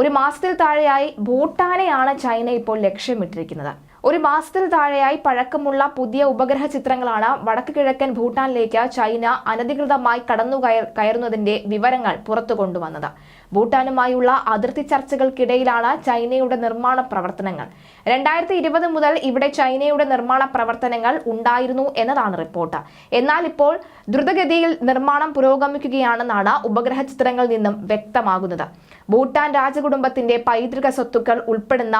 ഒരു മാസത്തിൽ താഴെയായി ഭൂട്ടാനെയാണ് ചൈന ഇപ്പോൾ ലക്ഷ്യമിട്ടിരിക്കുന്നത്. ഒരു മാസത്തിൽ താഴെയായി പഴക്കമുള്ള പുതിയ ഉപഗ്രഹ ചിത്രങ്ങളാണ് വടക്ക് കിഴക്കൻ ഭൂട്ടാനിലേക്ക് ചൈന അനധികൃതമായി കടന്നു കയറുന്നതിന്റെ വിവരങ്ങൾ പുറത്തു കൊണ്ടുവന്നത്. ഭൂട്ടാനുമായുള്ള അതിർത്തി ചർച്ചകൾക്കിടയിലാണ് ചൈനയുടെ നിർമ്മാണ പ്രവർത്തനങ്ങൾ. രണ്ടായിരത്തി ഇരുപത് മുതൽ ഇവിടെ ചൈനയുടെ നിർമ്മാണ പ്രവർത്തനങ്ങൾ ഉണ്ടായിരുന്നു എന്നതാണ് റിപ്പോർട്ട്. എന്നാൽ ഇപ്പോൾ ദ്രുതഗതിയിൽ നിർമ്മാണം പുരോഗമിക്കുകയാണെന്നാണ് ഉപഗ്രഹ ചിത്രങ്ങളിൽ നിന്നും വ്യക്തമാകുന്നത്. ഭൂട്ടാൻ രാജകുടുംബത്തിന്റെ പൈതൃക സ്വത്തുക്കൾ ഉൾപ്പെടുന്ന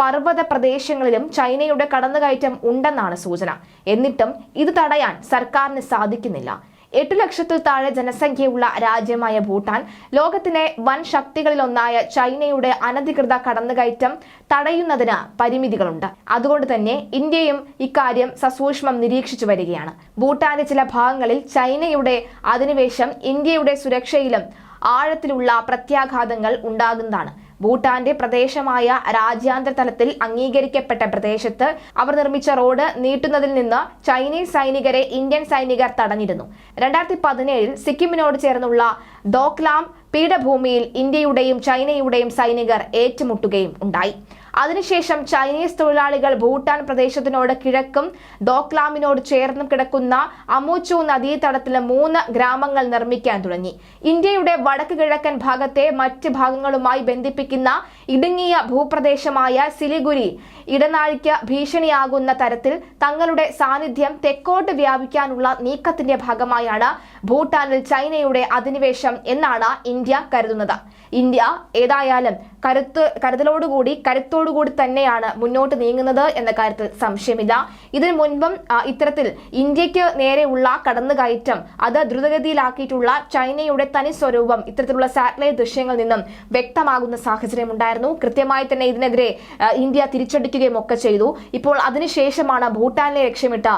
പർവത പ്രദേശങ്ങളിലും ചൈനയുടെ കടന്നുകയറ്റം ഉണ്ടെന്നാണ് സൂചന. എന്നിട്ടും ഇത് തടയാൻ സർക്കാരിന് സാധിക്കുന്നില്ല. എട്ട് ലക്ഷത്തിൽ താഴെ ജനസംഖ്യയുള്ള രാജ്യമായ ഭൂട്ടാൻ ലോകത്തിലെ വൻ ശക്തികളിലൊന്നായ ചൈനയുടെ അനധികൃത കടന്നുകയറ്റം തടയുന്നതിന് പരിമിതികളുണ്ട്. അതുകൊണ്ട് തന്നെ ഇന്ത്യയും ഇക്കാര്യം സസൂക്ഷ്മം നിരീക്ഷിച്ചു വരികയാണ്. ഭൂട്ടാന്റെ ചില ഭാഗങ്ങളിൽ ചൈനയുടെ അധിനിവേശം ഇന്ത്യയുടെ സുരക്ഷയിലും ആഴത്തിലുള്ള പ്രത്യാഘാതങ്ങൾ ഉണ്ടാകുന്നതാണ്. ഭൂട്ടാന്റെ പ്രദേശമായ രാജ്യാന്തര തലത്തിൽ അംഗീകരിക്കപ്പെട്ട പ്രദേശത്ത് അവർ നിർമ്മിച്ച റോഡ് നീട്ടുന്നതിൽ നിന്ന് ചൈനീസ് സൈനികരെ ഇന്ത്യൻ സൈനികർ തടഞ്ഞിരുന്നു. രണ്ടായിരത്തി പതിനേഴിൽ സിക്കിമിനോട് ചേർന്നുള്ള ദോക്ലാം പീഠഭൂമിയിൽ ഇന്ത്യയുടെയും ചൈനയുടെയും സൈനികർ ഏറ്റുമുട്ടുകയും ഉണ്ടായി. അതിനുശേഷം ചൈനീസ് തൊഴിലാളികൾ ഭൂട്ടാൻ പ്രദേശത്തിനോട് കിഴക്കും ഡോക്ലാമിനോട് ചേർന്നും കിടക്കുന്ന അമൂച്ചു നദീതടത്തിലെ മൂന്ന് ഗ്രാമങ്ങൾ നിർമ്മിക്കാൻ തുടങ്ങി. ഇന്ത്യയുടെ വടക്ക് കിഴക്കൻ ഭാഗത്തെ മറ്റ് ഭാഗങ്ങളുമായി ബന്ധിപ്പിക്കുന്ന ഇടുങ്ങിയ ഭൂപ്രദേശമായ സിലിഗുരി ഇടനാഴിക്ക് ഭീഷണിയാകുന്ന തരത്തിൽ തങ്ങളുടെ സാന്നിധ്യം തെക്കോട്ട് വ്യാപിക്കാനുള്ള നീക്കത്തിന്റെ ഭാഗമായാണ് ഭൂട്ടാനിൽ ചൈനയുടെ അധിനിവേശം എന്നാണ് ഇന്ത്യ കരുതുന്നത്. ഇന്ത്യ ഏതായാലും കരുത്ത് കരുതലോടുകൂടി കരുത്തോടുകൂടി തന്നെയാണ് മുന്നോട്ട് നീങ്ങുന്നത് എന്ന കാര്യത്തിൽ സംശയമില്ല. ഇതിനു മുൻപും ഇത്തരത്തിൽ ഇന്ത്യയ്ക്ക് നേരെയുള്ള കടന്നുകയറ്റം അത് ദ്രുതഗതിയിലാക്കിയിട്ടുള്ള ചൈനയുടെ തനി സ്വരൂപം ഇത്തരത്തിലുള്ള സാറ്റലൈറ്റ് ദൃശ്യങ്ങളിൽ നിന്നും വ്യക്തമാകുന്ന സാഹചര്യം ഉണ്ടായിരുന്നു. കൃത്യമായി തന്നെ ഇതിനെതിരെ ഇന്ത്യ തിരിച്ചടിക്കുകയും ഒക്കെ ചെയ്തു. ഇപ്പോൾ അതിനുശേഷമാണ് ഭൂട്ടാനിലെ ലക്ഷ്യമിട്ട്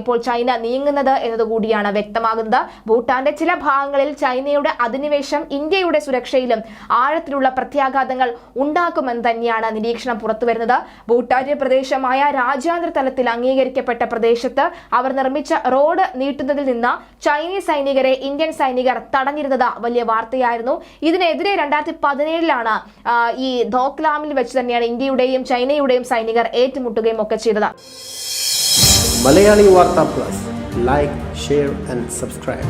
ഇപ്പോൾ ചൈന നീങ്ങുന്നത് എന്നതുകൂടിയാണ് വ്യക്തമാകുന്നത്. ഭൂട്ടാന്റെ ചില ഭാഗങ്ങളിൽ ചൈനയുടെ അധിനിവേശം ഇന്ത്യയുടെ സുരക്ഷയിലും ആഴത്തിലുള്ള പ്രത്യാഘാതങ്ങൾ ഉണ്ടാക്കുമെന്ന് തന്നെയാണ് നിരീക്ഷണം പുറത്തുവരുന്നത്. ഭൂട്ടാന്റെ പ്രദേശമായ രാജ്യാന്തര തലത്തിൽ അംഗീകരിക്കപ്പെട്ട പ്രദേശത്ത് അവർ നിർമ്മിച്ച റോഡ് നീട്ടുന്നതിൽ നിന്ന് ചൈനീസ് സൈനികരെ ഇന്ത്യൻ സൈനികർ തടഞ്ഞിരുന്നത് വലിയ വാർത്തയായിരുന്നു. ഇതിനെതിരെ രണ്ടായിരത്തി പതിനേഴിലാണ് ഈ ധോക്ലാമിൽ വെച്ച് തന്നെയാണ് ഇന്ത്യയുടെയും ചൈനയുടെയും സൈനികർ ഏറ്റുമുട്ടുകയും ഒക്കെ ചെയ്തത്. Malayali Vartha plus. Like share and subscribe